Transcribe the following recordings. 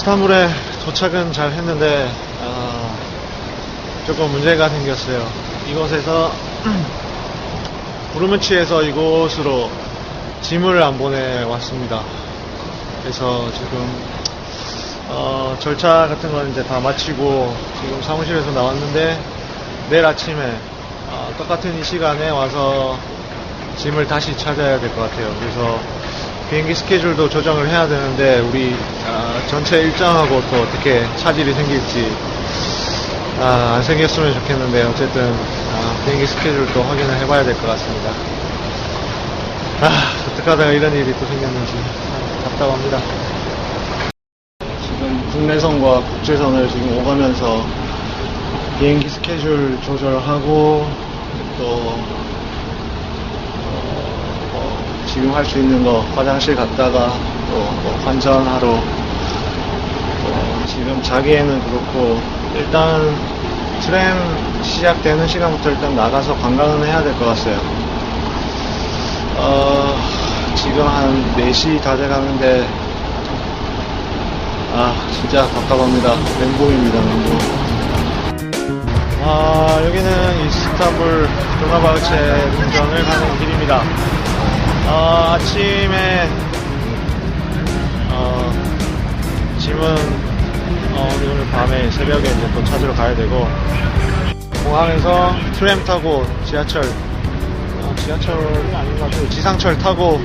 이스탄불에 도착은 잘 했는데 어, 조금 문제가 생겼어요. 이곳에서 부르무치에서 이곳으로 짐을 안 보내왔습니다. 그래서 지금 어, 절차 같은 건 이제 다 마치고 지금 사무실에서 나왔는데 내일 아침에 어, 똑같은 이 시간에 와서 짐을 다시 찾아야 될 것 같아요. 그래서 비행기 스케줄도 조정을 해야 되는데 우리 아, 전체 일정하고 또 어떻게 차질이 생길지 아, 안 생겼으면 좋겠는데 어쨌든 아, 비행기 스케줄도 확인을 해봐야 될 것 같습니다. 아, 어떡하다가 이런 일이 또 생겼는지 참 답답합니다. 지금 국내선과 국제선을 지금 오가면서 비행기 스케줄 조절하고 또 지금 할 수 있는 거 화장실 갔다가 또 뭐 환전하러 어, 지금 자기에는 그렇고 일단 트램 시작되는 시간부터 일단 나가서 관광은 해야 될 것 같아요. 어, 지금 한 4시 다 돼가는데 아 진짜 답답합니다. 멘붕입니다 멘붕. 아 여기는 이스탄불 도나바우체 궁전을 가는 길입니다. 어, 아침에 어, 짐은 어, 오늘 밤에 새벽에 이제 또 찾으러 가야 되고 공항에서 트램 타고 지하철 어, 지하철이 아닌 것 같아요. 지상철 타고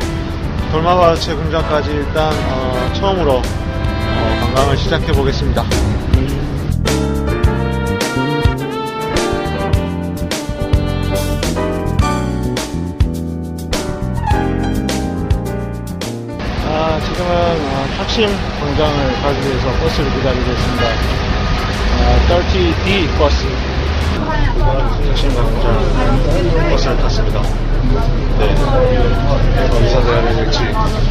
돌마바우체 궁전까지 일단 어, 처음으로 어, 관광을 시작해 보겠습니다. 어, 탁심 광장을 가기 위해서 버스를 기다리고 있습니다. 아, 30D 버스. 탁심 광장 버스를 탔습니다. 네. 어디서 내야 될지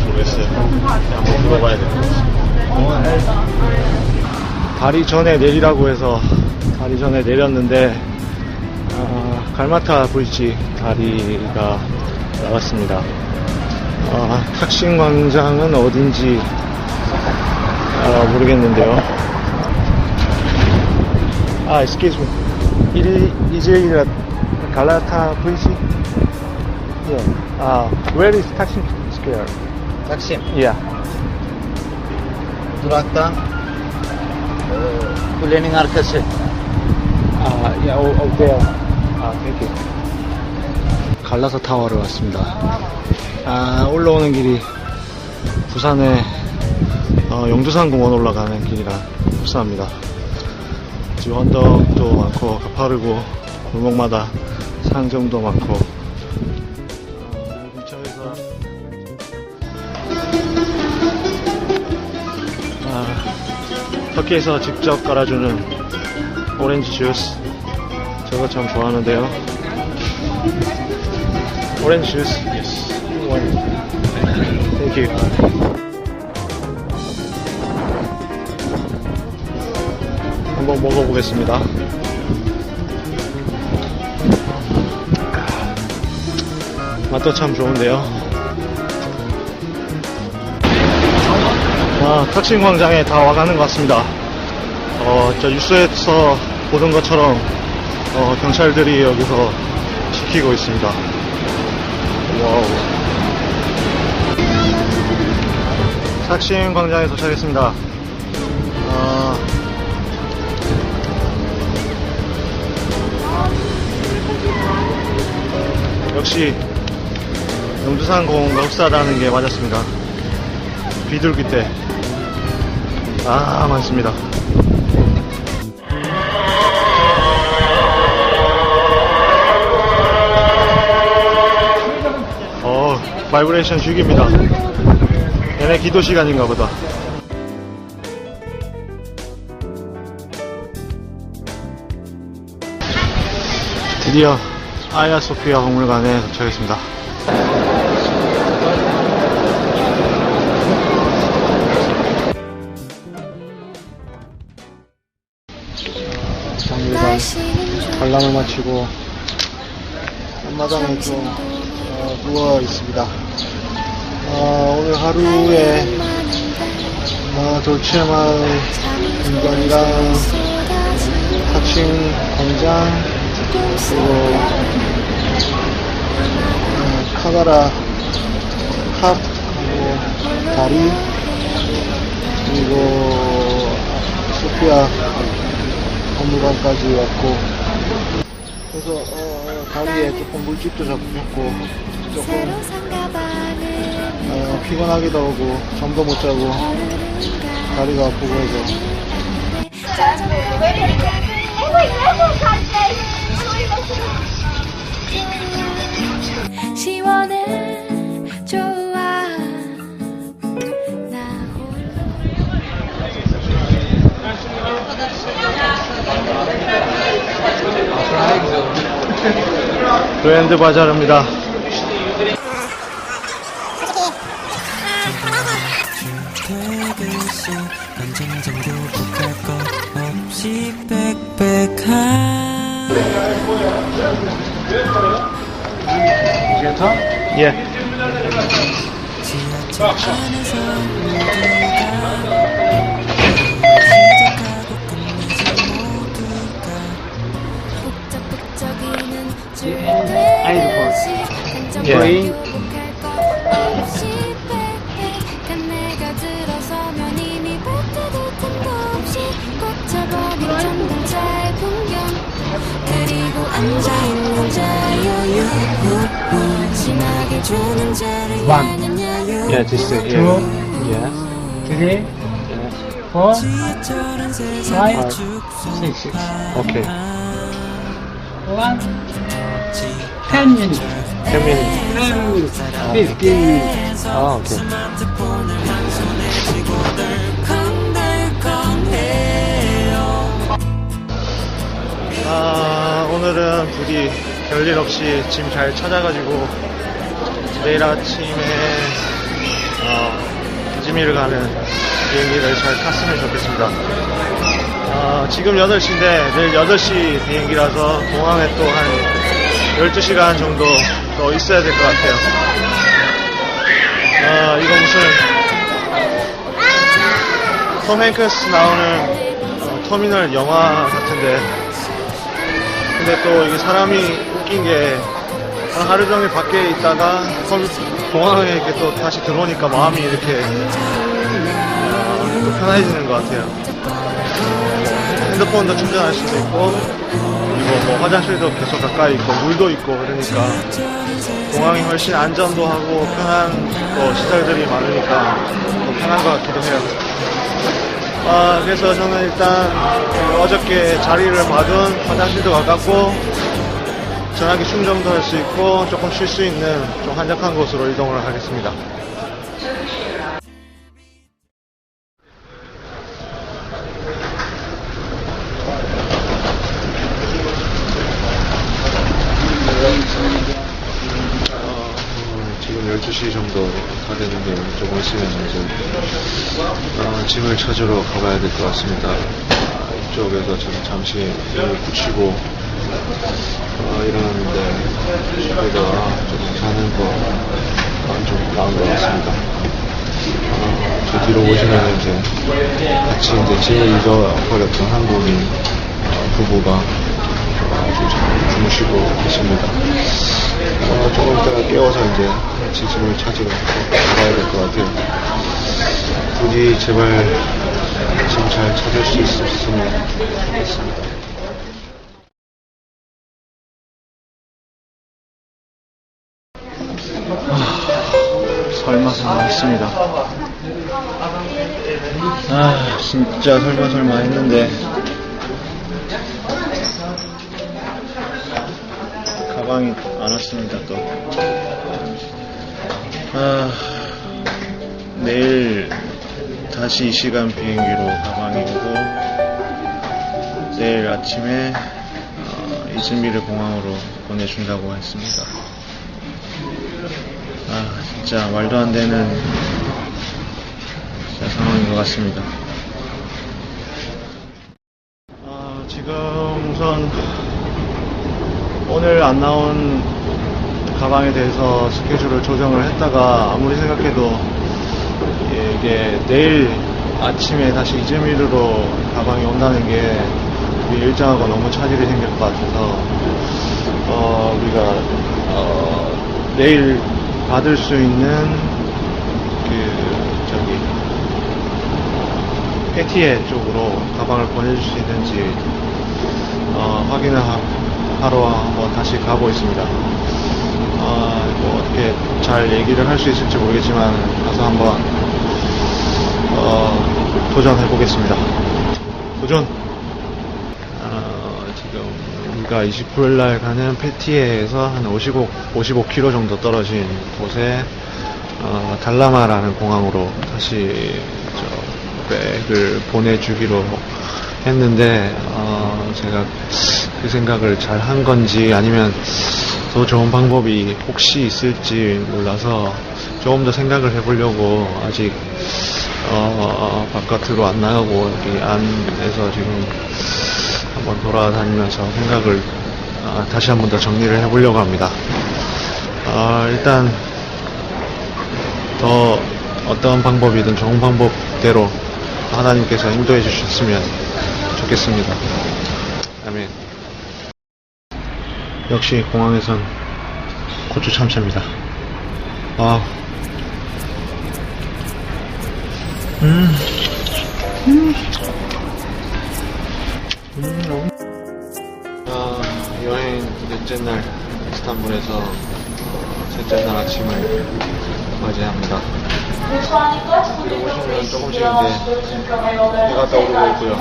모르겠어요. 한번 물어봐야 될것 같습니다. 다리 전에 내리라고 해서 다리 전에 내렸는데 아, 갈마타 브릿지 다리가 나왔습니다. 아, 탁신 광장은 어딘지 아, 모르겠는데요. 아, excuse me. 일, 이제 갈라타 브릿지? Yeah. 아, where is Taksim Square? Taksim. Yeah. Durakta kulenin arkası. 아, yeah, oh, oh, there. 아, thank you. 갈라서 타워를 왔습니다. 아, 올라오는 길이 부산의 어, 용두산 공원 올라가는 길이라 불쌍합니다. 지금 언덕도 많고 가파르고 골목마다 상점도 많고. 어, 근처에서 아, 터키에서 직접 깔아주는 오렌지 주스. 저거 참 좋아하는데요. 오렌지 주스. Yes. thank you 한번 먹어보겠습니다 맛도 참 좋은데요 아, 탁신 광장에 다 와가는 것 같습니다 어, 저 뉴스에서 보던 것처럼 어, 경찰들이 여기서 지키고 있습니다. 와우. 삭신 광장에 도착했습니다. 어, 역시 용두산 공원과 흡사하다는 게 맞았습니다. 비둘기 때. 아, 많습니다. 어, 바이브레이션 죽입니다. 얘네 기도 시간인가 보다. 드디어 아야 소피아 박물관에 도착했습니다. 박물관 관람을 마치고 앞마당에 좀 어, 누워 있습니다. 어, 오늘 하루에 어, 돌치아마의 공간이랑 하칭 광장 그리고 어, 카가라. 탑 그리고 다리 그리고 소피아 박물관까지 왔고. 그래서 어, 어, 다리에 조금 물집도 잡혔고 조금 어, 피곤하기도 하고 잠도 못 자고 다리가 아프고 해서 랜드 바자르입니다. 빽빽한 예. 지하철 안에서 모두가 시작하고 끝내지 모두가 북적북적이는 줄때듯이 예. 반짝반짝 것 없이 빽빽한 내가 들 어서면 이미 뱉어도 틈도 없이 꽉 차버린 전동차의 풍경 그리고 앉아있는 자유유 심하게 주는 자를 향한 야유 예, 됐어요. 예. 예. three, four, 지하철은 세상의 five, 축소 six, 오케이. one, ten minutes, 태민. ten minutes, fifteen minutes. 아, 오케이. 스마트폰을 한 손에 쥐고 덜컹덜컹해요 아, 오늘은 부디 별일 없이 짐 잘 찾아가지고 내일 아침에 어, 이즈미를 가는 비행기를 잘 탔으면 좋겠습니다. 어, 지금 8시인데 내일 8시 비행기라서 공항에 또한 12시간 정도 더 있어야 될 것 같아요. 아, 이거 무슨 톰 행크스 나오는 어, 터미널 영화 같은데 근데 또 이게 사람이 웃긴 게한 하루 종일 밖에 있다가 컴- 공항에 이렇게 또 다시 들어오니까 마음이 이렇게 어, 또 편해지는 것 같아요. 핸드폰도 충전할 수도 있고 그리고 뭐 화장실도 계속 가까이 있고 물도 있고 그러니까 공항이 훨씬 안전도 하고 편한 또 시설들이 많으니까 더 편한 것 같기도 해요. 아, 그래서 저는 일단 어저께 자리를 받은 화장실도 가깝고 전화기 충전도 할 수 있고 조금 쉴 수 있는 좀 한적한 곳으로 이동을 하겠습니다. 12시 정도 다 되는데 조금 있으면 이제 어, 짐을 찾으러 가봐야 될 것 같습니다. 아, 이쪽에서 지금 잠시 일을 붙이고 어, 일어났는데 집에다가 좀 자는 거좀 나은 것 같습니다. 어, 저 뒤로 보시면 이제 같이 이제 짐을 잊어버렸던 한국인 어, 부부가 잘 주무시고 계십니다. 어, 조금 이따가 깨워서 이제 짐을 찾으러 가봐야 될 것 같아요. 부디 제발 짐잘 찾을 수 있었으면 좋겠습니다. 설마 설마 했습니다. 아, 진짜 설마 설마 했는데. 가방이 안 왔습니다, 또. 아, 내일 다시 이 시간 비행기로 가방이 오고, 내일 아침에 어, 이즈미르 공항으로 보내준다고 했습니다. 아, 진짜 말도 안 되는 상황인 것 같습니다. 아, 지금 우선 오늘 안 나온 가방에 대해서 스케줄을 조정을 했다가 아무리 생각해도 이게 내일 아침에 다시 이즈미르로 가방이 온다는 게 우리 일정하고 너무 차질이 생길 것 같아서 어, 우리가 어, 내일 받을 수 있는 그 저기 페티에 쪽으로 가방을 보내줄 수 있는지 어, 확인을 하, 하러 한번 다시 가고 있습니다. 어, 뭐 어떻게 잘 얘기를 할 수 있을지 모르겠지만 가서 한번 어, 도전해 보겠습니다. 도전. 어, 지금 우리가 29일 날 가는 페티에에서 한 55, 55km 정도 떨어진 곳에 어, 달라마라는 공항으로 다시 저 백을 보내주기로 했는데 어, 제가 그 생각을 잘 한 건지 아니면 더 좋은 방법이 혹시 있을지 몰라서 조금 더 생각을 해보려고 아직 어, 바깥으로 안 나가고 여기 안에서 지금 한번 돌아다니면서 생각을 아, 다시 한번 더 정리를 해보려고 합니다. 아, 일단 더 어떤 방법이든 좋은 방법대로 하나님께서 인도해 주셨으면 좋겠습니다. 아멘. 역시 공항에선 고추 참치입니다. 아, 음, 음, 음, 너무. 아, 여행 넷째 날 이스탄불에서 어, 셋째 날 아침을 맞이합니다. 여기 보시면 조금씩 이제 해가 떠오르고 있고요.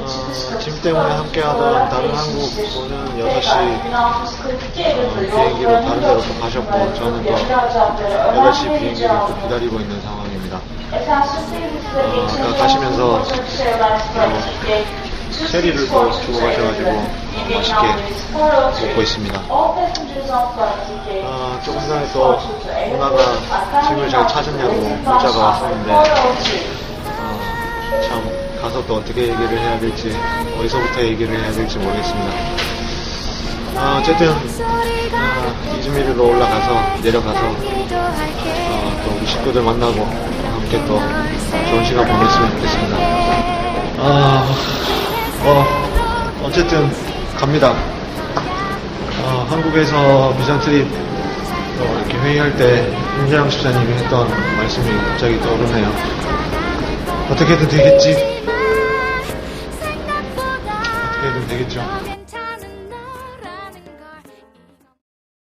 어, 짐 때문에 함께하던 다른 한국 분은 6시 어, 비행기로 다른 데로 또 가셨고 저는 또 8시 비행기를 또 기다리고 있는 상황입니다. 어, 가시면서 어, 체리를 또 주고 가셔가지고 맛있게 먹고 있습니다. 아, 조금 전에 또 누나가 짐을 잘 찾았냐고 문자가 왔었는데 어, 참 가서 또 어떻게 얘기를 해야 될지 어디서부터 얘기를 해야 될지 모르겠습니다. 아, 어쨌든 아, 이즈미르로 올라가서 내려가서 어, 또 우리 식구들 만나고 함께 또 좋은 시간 보냈으면 좋겠습니다. 아, 어, 어쨌든 갑니다. 어, 한국에서 비전 트립 또 이렇게 회의할 때 임재영 집사님이 했던 말씀이 갑자기 떠오르네요. 어떻게든 되겠지. 어떻게든 되겠죠.